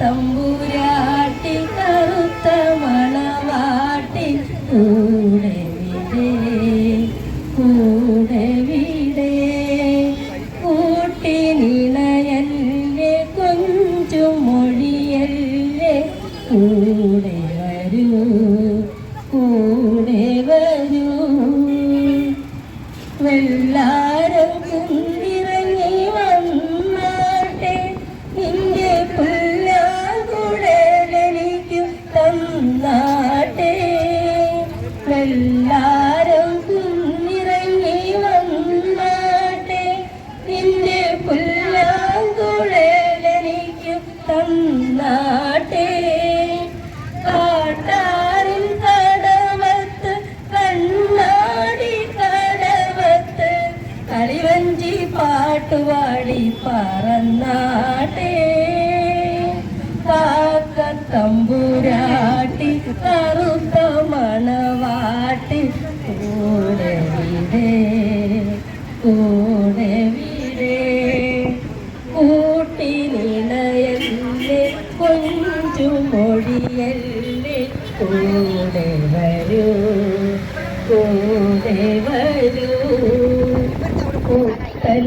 തമ്പുരാട്ടി കറുത്ത മണവാട്ടി കൂടെ വിടേ കൂടെ വിടേ. കൂട്ടിനിണയല്ലേ കൊഞ്ചു മൊഴിയല്ലേ കൂടെ വരൂ കൂടെ വരൂ. വെള്ളാരം കുന്നി തന്നാട്ടെ കാട്ടാറിൻ കടവത്ത് കണ്ണാടി കടവത്ത് കറുത്ത മണവാട്ടി കൂടെ കൂടെ മൊഴിയല്ലേ കൂടെ വരൂ കൂടെ വരൂ. പുത്തൻ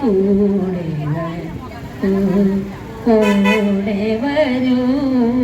കൂടെ കൂടെ വരൂ.